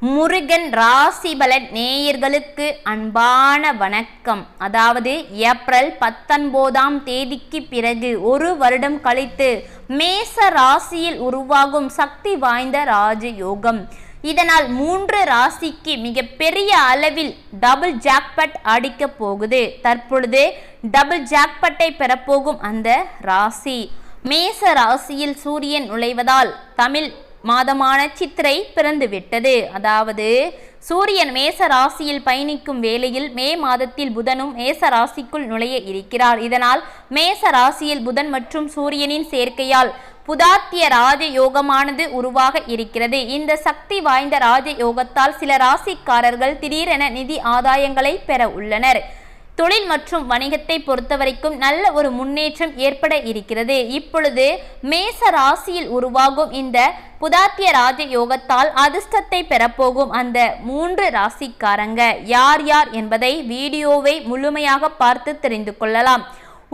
முருகன் ராசி பலன் நேயர்களுக்கு அன்பான வணக்கம். அதாவது ஏப்ரல் பத்தொன்பதாம் தேதிக்கு பிறகு ஒரு வருடம் கழித்து மேச ராசியில் உருவாகும் சக்தி வாய்ந்த ராஜயோகம். இதனால் மூன்று ராசிக்கு மிகப்பெரிய அளவில் டபுள் ஜாக்பட் அடிக்க போகுது. தற்பொழுது டபுள் ஜாக்பட்டை பெறப்போகும் அந்த ராசி. மேச ராசியில் சூரியன் நுழைவதால் தமிழ் மாதமான சித்திரை பிறந்துவிட்டது. அதாவது சூரியன் மேச ராசியில் பயணிக்கும் வேளையில் மே மாதத்தில் புதனும் மேச ராசிக்குள் நுழைய இருக்கிறார். இதனால் மேச ராசியில் புதன் மற்றும் சூரியனின் சேர்க்கையால் புதாத்திய ராஜ யோகமானது உருவாக இருக்கிறது. இந்த சக்தி வாய்ந்த ராஜ யோகத்தால் சில ராசிக்காரர்கள் திடீரென நிதி ஆதாயங்களை பெற உள்ளனர். தொழில் மற்றும் வணிகத்தை பொறுத்தவரைக்கும் நல்ல ஒரு முன்னேற்றம் ஏற்பட இருக்கிறது. இப்பொழுது மேச ராசியில் உருவாகும் இந்த புதாத்திய ராஜ யோகத்தால் அதிர்ஷ்டத்தை பெறப்போகும் அந்த மூன்று ராசிக்காரங்க யார் யார் என்பதை வீடியோவை முழுமையாக பார்த்து தெரிந்து கொள்ளலாம்.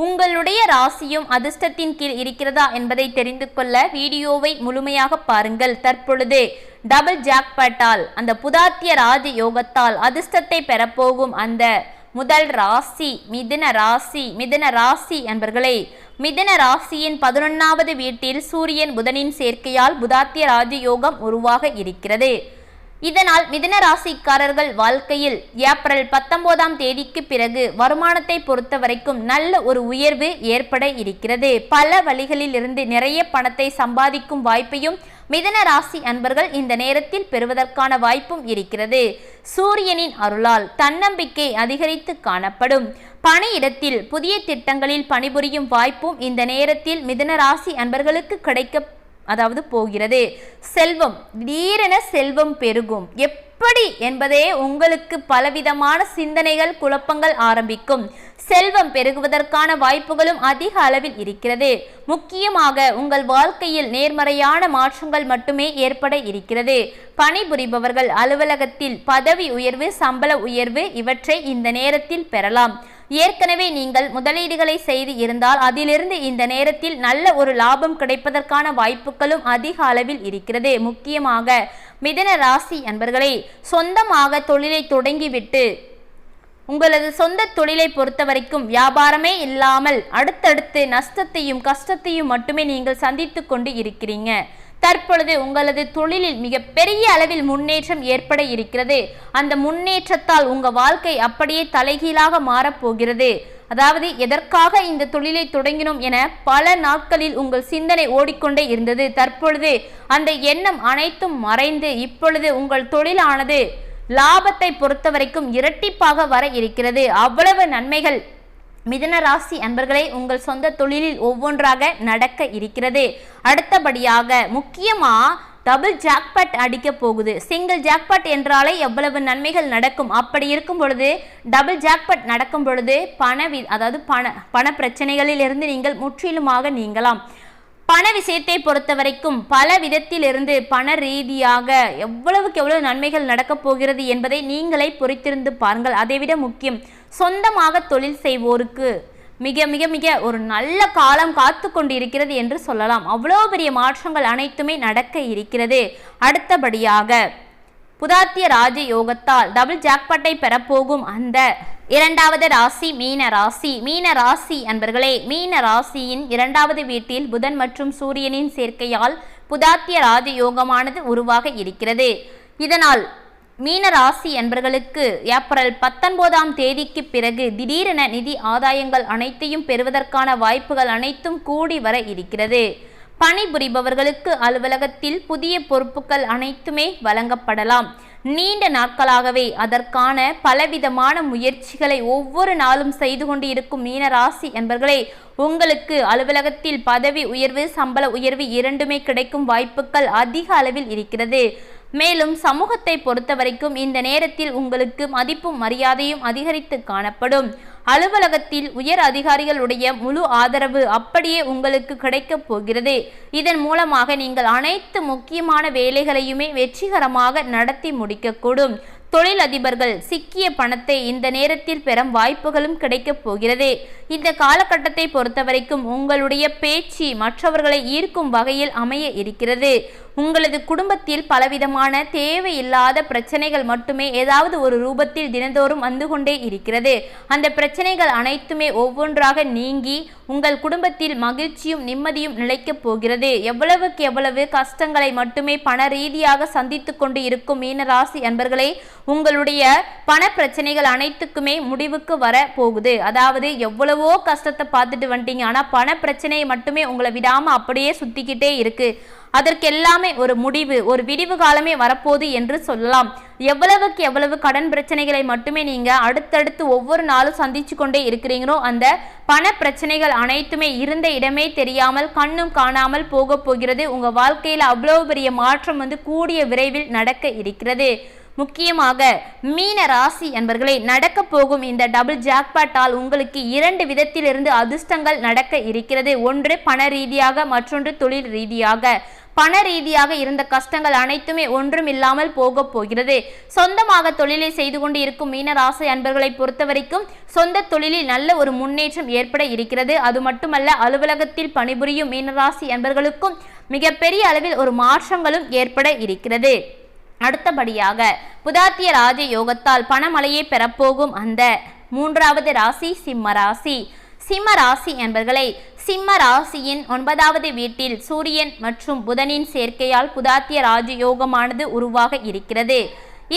உங்களுடைய ராசியும் அதிர்ஷ்டத்தின் கீழ் இருக்கிறதா என்பதை தெரிந்து கொள்ள வீடியோவை முழுமையாக பாருங்கள். தற்பொழுது டபுள் ஜாக்பட்டால் அந்த புதாத்திய ராஜ யோகத்தால் அதிர்ஷ்டத்தை பெறப்போகும் அந்த முதல் ராசி மிதுன ராசி மிதுன ராசி என்பர்களே மிதுன ராசியின் பதினொன்னாவது வீட்டில் சூரியன் புதனின் சேர்க்கையால் புதாத்திய ராஜயோகம் உருவாக இருக்கிறது. இதனால் மிதுன ராசிக்காரர்கள் வாழ்க்கையில் ஏப்ரல் பத்தொன்பதாம் தேதிக்கு பிறகு வருமானத்தை பொறுத்த வரைக்கும் நல்ல ஒரு உயர்வு ஏற்பட இருக்கிறது. பல வழிகளில் இருந்து நிறைய பணத்தை சம்பாதிக்கும் வாய்ப்பையும் மிதன ராசி அன்பர்கள் இந்த நேரத்தில் பெறுவதற்கான வாய்ப்பும் இருக்கிறது. சூரியனின் அருளால் தன்னம்பிக்கை அதிகரித்து காணப்படும். பணியிடத்தில் புதிய திட்டங்களில் பணிபுரியும் வாய்ப்பும் இந்த நேரத்தில் மிதன ராசி அன்பர்களுக்கு கிடைக்க அதாவது போகிறது. செல்வம் திடீரென செல்வம் பெருகும். எப்படி என்பதே உங்களுக்கு பலவிதமான சிந்தனைகள் குழப்பங்கள் ஆரம்பிக்கும். செல்வம் பெருகுவதற்கான வாய்ப்புகளும் அதிக அளவில் இருக்கிறது. முக்கியமாக உங்கள் வாழ்க்கையில் நேர்மறையான மாற்றங்கள் மட்டுமே ஏற்பட இருக்கிறது. பணிபுரிபவர்கள் அலுவலகத்தில் பதவி உயர்வு சம்பள உயர்வு இவற்றை இந்த நேரத்தில் பெறலாம். ஏற்கனவே நீங்கள் முதலீடுகளை செய்து இருந்தால் அதிலிருந்து இந்த நேரத்தில் நல்ல ஒரு லாபம் கிடைப்பதற்கான வாய்ப்புகளும் அதிக அளவில் இருக்கிறது. முக்கியமாக மிதன ராசி அன்பர்களே சொந்தமாக தொழிலை தொடங்கிவிட்டு உங்களது சொந்த தொழிலை பொறுத்த வரைக்கும் வியாபாரமே இல்லாமல் அடுத்தடுத்து நஷ்டத்தையும் கஷ்டத்தையும் மட்டுமே நீங்கள் சந்தித்து கொண்டு இருக்கிறீங்க. தற்பொழுது உங்களது தொழிலில் மிகப்பெரிய அளவில் முன்னேற்றம் ஏற்பட இருக்கிறது. அந்த முன்னேற்றத்தால் உங்கள் வாழ்க்கை அப்படியே தலைகீழாக மாறப்போகிறது. அதாவது எதற்காக இந்த தொழிலை தொடங்கினோம் என பல நாட்களில் உங்கள் சிந்தனை ஓடிக்கொண்டே இருந்தது. தற்பொழுது அந்த எண்ணம் அனைத்தும் மறைந்து இப்பொழுது உங்கள் தொழிலானது லாபத்தை பொறுத்தவரைக்கும் இரட்டிப்பாக வர இருக்கிறது. அவ்வளவு நன்மைகள் மிதன ராசி அன்பர்களே உங்கள் சொந்த தொழிலில் ஒவ்வொன்றாக நடக்க இருக்கிறது. அடுத்தபடியாக முக்கியமாக டபுள் ஜாக்பாட் அடிக்க போகுது. சிங்கிள் ஜாக்பாட் என்றாலே எவ்வளவு நன்மைகள் நடக்கும்? அப்படி இருக்கும் பொழுது டபுள் ஜாக்பாட் நடக்கும் பொழுது பண வி அதாவது பண பண பிரச்சனைகளில் இருந்து நீங்கள் முற்றிலுமாக நீங்கலாம். பண விஷயத்தை பொறுத்த வரைக்கும் பல விதத்திலிருந்து பண ரீதியாக எவ்வளவுக்கு எவ்வளவு நன்மைகள் நடக்கப் போகிறது என்பதை நீங்களே பொறித்திருந்து பாருங்கள். அதைவிட முக்கியம் சொந்தமாக தொழில் செய்வோருக்கு மிக மிக மிக ஒரு நல்ல காலம் காத்து கொண்டு இருக்கிறது என்று சொல்லலாம். அவ்வளோ பெரிய மாற்றங்கள் அனைத்துமே நடக்க இருக்கிறது. அடுத்தபடியாக புதாத்திய ராஜ யோகத்தால் டபுள் ஜாக்பாட்டை பெறப்போகும் அந்த இரண்டாவது ராசி மீன ராசி. மீன ராசி அன்பர்களே மீன ராசியின் இரண்டாவது வீட்டில் புதன் மற்றும் சூரியனின் சேர்க்கையால் புதாத்திய ராஜயோகமானது உருவாக இருக்கிறது. இதனால் மீன ராசி என்பர்களுக்கு ஏப்ரல் பத்தொன்பதாம் தேதிக்கு பிறகு திடீரென நிதி ஆதாயங்கள் அனைத்தையும் பெறுவதற்கான வாய்ப்புகள் அனைத்தும் கூடி வர இருக்கிறது. பணிபுரிபவர்களுக்கு அலுவலகத்தில் புதிய பொறுப்புகள் அனைத்துமே வழங்கப்படலாம். நீண்ட நாட்களாகவே அதற்கான பலவிதமான முயற்சிகளை ஒவ்வொரு நாளும் செய்து கொண்டு இருக்கும் மீன ராசி என்பர்களே உங்களுக்கு அலுவலகத்தில் பதவி உயர்வு சம்பள உயர்வு இரண்டுமே கிடைக்கும் வாய்ப்புகள் அதிக அளவில் இருக்கிறது. மேலும் சமூகத்தை பொறுத்தவரைக்கும் இந்த நேரத்தில் உங்களுக்கு மதிப்பும் மரியாதையும் அதிகரித்து காணப்படும். அலுவலகத்தில் உயர் அதிகாரிகளுடைய முழு ஆதரவு அப்படியே உங்களுக்கு கிடைக்கப் போகிறது. இதன் மூலமாக நீங்கள் அனைத்து முக்கியமான வேலைகளையுமே வெற்றிகரமாக நடத்தி முடிக்கக்கூடும். தொழிலதிபர்கள் சிக்கிய பணத்தை இந்த நேரத்தில் பெறும் வாய்ப்புகளும் கிடைக்கப் போகிறது. இந்த காலகட்டத்தை பொறுத்தவரைக்கும் உங்களுடைய பேச்சு மற்றவர்களை ஈர்க்கும் வகையில் அமைய இருக்கிறது. உங்களது குடும்பத்தில் பலவிதமான தேவையில்லாத பிரச்சனைகள் மட்டுமே ஏதாவது ஒரு ரூபத்தில் தினந்தோறும் வந்து கொண்டே இருக்கிறது. அந்த பிரச்சனைகள் அனைத்துமே ஒவ்வொன்றாக நீங்கி உங்கள் குடும்பத்தில் மகிழ்ச்சியும் நிம்மதியும் நிலைக்கப் போகிறது. எவ்வளவுக்கு எவ்வளவு கஷ்டங்களை மட்டுமே பண ரீதியாக சந்தித்து கொண்டு இருக்கும் மீனராசி அன்பர்களே உங்களுடைய பண பிரச்சனைகள் அனைத்துக்குமே முடிவுக்கு வர போகுது. அதாவது எவ்வளவோ கஷ்டத்தை பார்த்துட்டு வந்துட்டீங்க ஆனால் பண பிரச்சனையை மட்டுமே உங்களை விடாமல் அப்படியே சுத்திக்கிட்டே இருக்குது அதற்கு எல்லாமே ஒரு முடிவு ஒரு விடிவு காலமே வரப்போகுது என்று சொல்லலாம். எவ்வளவுக்கு எவ்வளவு கடன் பிரச்சனைகளை மட்டுமே நீங்க அடுத்தடுத்து ஒவ்வொரு நாளும் சந்திச்சு கொண்டே இருக்கிறீங்களோ அந்த பண பிரச்சனைகள் அனைத்துமே இருந்த இடமே தெரியாமல் கண்ணும் காணாமல் போக போகிறது உங்க வாழ்க்கையில் அவ்வளவு பெரிய மாற்றம் வந்து கூடிய விரைவில் நடக்க இருக்கிறது. முக்கியமாக மீன ராசி என்பர்களை நடக்க போகும் இந்த டபுள் ஜாக்பாட்டால் உங்களுக்கு இரண்டு விதத்திலிருந்து அதிர்ஷ்டங்கள் நடக்க இருக்கிறது. ஒன்று பண ரீதியாக மற்றொன்று தொழில் ரீதியாக. பண ரீதியாக இருந்த கஷ்டங்கள் அனைத்துமே ஒன்றும் இல்லாமல் போக போகிறது. சொந்தமாக தொழிலை செய்து கொண்டு இருக்கும் மீனராசி அன்பர்களை பொறுத்தவரைக்கும் சொந்த தொழிலில் நல்ல ஒரு முன்னேற்றம் ஏற்பட இருக்கிறது. அது மட்டுமல்ல அலுவலகத்தில் பணிபுரியும் மீனராசி அன்பர்களுக்கும் மிகப்பெரிய அளவில் ஒரு மாற்றங்களும் ஏற்பட இருக்கிறது. அடுத்தபடியாக புதாத்திய ராஜ யோகத்தால் பணமழையை பெறப்போகும் அந்த மூன்றாவது ராசி சிம்ம ராசி. சிம்ம ராசி என்பர்களை சிம்ம ராசியின் ஒன்பதாவது வீட்டில் சூரியன் மற்றும் புதனின் சேர்க்கையால் புதாத்திய ராஜயோகமானது உருவாக இருக்கிறது.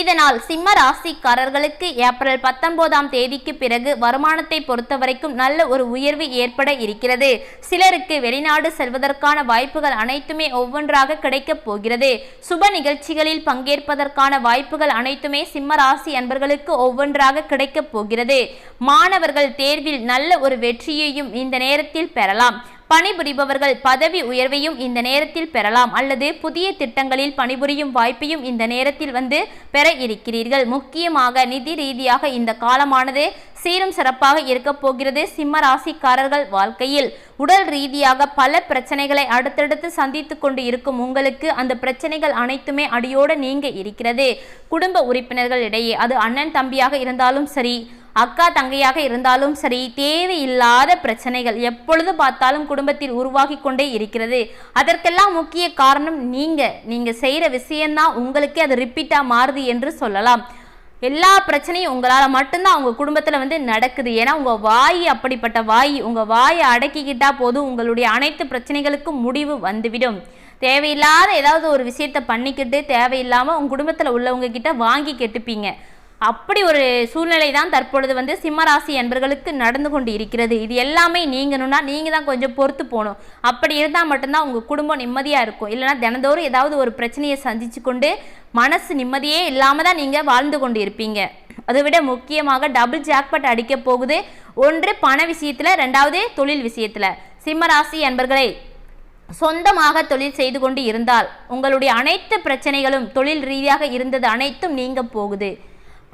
இதனால் சிம்ம ராசிக்காரர்களுக்கு ஏப்ரல் பத்தொன்பதாம் தேதிக்கு பிறகு வருமானத்தை பொறுத்தவரைக்கும் நல்ல ஒரு உயர்வு ஏற்பட இருக்கிறது. சிலருக்கு வெளிநாடு செல்வதற்கான வாய்ப்புகள் அனைத்துமே ஒவ்வொன்றாக கிடைக்கப் போகிறது. சுப நிகழ்ச்சிகளில் பங்கேற்பதற்கான வாய்ப்புகள் அனைத்துமே சிம்ம ராசி அன்பர்களுக்கு ஒவ்வொன்றாக கிடைக்கப் போகிறது. மாணவர்கள் தேர்வில் நல்ல ஒரு வெற்றியையும் இந்த நேரத்தில் பெறலாம். பணிபுரிபவர்கள் பதவி உயர்வையும் இந்த நேரத்தில் பெறலாம் அல்லது புதிய திட்டங்களில் பணிபுரியும் வாய்ப்பையும் இந்த நேரத்தில் வந்து பெற இருக்கிறீர்கள். முக்கியமாக நிதி ரீதியாக இந்த காலமானது சீரும் சிறப்பாக இருக்க போகிறது சிம்ம ராசிக்காரர்கள் வாழ்க்கையில். உடல் ரீதியாக பல பிரச்சனைகளை அடுத்தடுத்து சந்தித்து கொண்டு இருக்கும் உங்களுக்கு அந்த பிரச்சனைகள் அனைத்துமே அடியோடு நீங்க இருக்கிறது. குடும்ப உறுப்பினர்கள் இடையே அது அண்ணன் தம்பியாக இருந்தாலும் சரி அக்கா தங்கையாக இருந்தாலும் சரி தேவையில்லாத பிரச்சனைகள் எப்பொழுது பார்த்தாலும் குடும்பத்தில் உருவாகி கொண்டே இருக்கிறது. அதற்கெல்லாம் முக்கிய காரணம் நீங்க. நீங்க செய்யற விஷயம்தான் உங்களுக்கே அது ரிப்பீட்டா மாறுது என்று சொல்லலாம். எல்லா பிரச்சனையும் உங்களால் மட்டும்தான் உங்கள் குடும்பத்தில் வந்து நடக்குது. ஏன்னா உங்கள் வாய் அப்படிப்பட்ட வாய் உங்கள் வாயை அடக்கிக்கிட்டா போதும் உங்களுடைய அனைத்து பிரச்சனைகளுக்கும் முடிவு வந்துவிடும். தேவையில்லாத ஏதாவது ஒரு விஷயத்த பண்ணிக்கிட்டு தேவையில்லாமல் உங்கள் குடும்பத்தில் உள்ளவங்க கிட்ட வாங்கி கெட்டுப்பீங்க. அப்படி ஒரு சூழ்நிலை தான் தற்பொழுது வந்து சிம்மராசி என்பர்களுக்கு நடந்து கொண்டு இருக்கிறது. இது எல்லாமே நீங்கணும்னா நீங்கள் தான் கொஞ்சம் பொறுத்து போகணும். அப்படி இருந்தால் மட்டும்தான் உங்கள் குடும்பம் நிம்மதியாக இருக்கும். இல்லைனா தினந்தோறும் ஏதாவது ஒரு பிரச்சனையை சந்திச்சு கொண்டு மனசு நிம்மதியே இல்லாமல் தான் நீங்கள் வாழ்ந்து கொண்டு இருப்பீங்க. அதை விட முக்கியமாக டபுள் ஜாக்பட் அடிக்க போகுது. ஒன்று பண விஷயத்தில் ரெண்டாவது தொழில் விஷயத்தில். சிம்மராசி என்பர்களை சொந்தமாக தொழில் செய்து கொண்டு இருந்தால் உங்களுடைய அனைத்து பிரச்சனைகளும் தொழில் ரீதியாக இருந்தது அனைத்தும் நீங்க போகுது.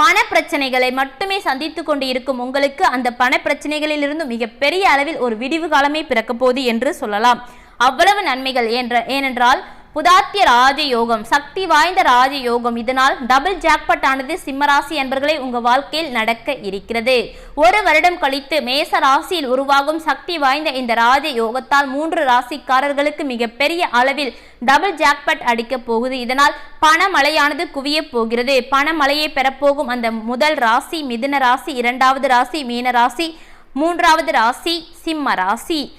பண பிரச்சனைகளை மட்டுமே சந்தித்து கொண்டு இருக்கும் உங்களுக்கு அந்த பண பிரச்சனைகளிலிருந்து மிகப்பெரிய அளவில் ஒரு விடிவு காலமே பிறக்க போகுது என்று சொல்லலாம். அவ்வளவு நன்மைகள் என்ற ஏனென்றால் புதாத்திய ராஜயோகம் சக்தி வாய்ந்த ராஜயோகம். இதனால் டபுள் ஜாக்பட் ஆனது சிம்மராசி என்பர்களை உங்க வாழ்க்கையில் நடக்க இருக்கிறது. ஒரு வருடம் கழித்து மேச ராசியில் உருவாகும் சக்தி வாய்ந்த இந்த ராஜ யோகத்தால் மூன்று ராசிக்காரர்களுக்கு மிகப்பெரிய அளவில் டபுள் ஜாக்பட் அடிக்கப் போகுது. இதனால் பணமழையானது குவியப் போகிறது. பணமழையை பெறப்போகும் அந்த முதல் ராசி மிதுன ராசி இரண்டாவது ராசி மீன ராசி மூன்றாவது ராசி சிம்ம ராசி.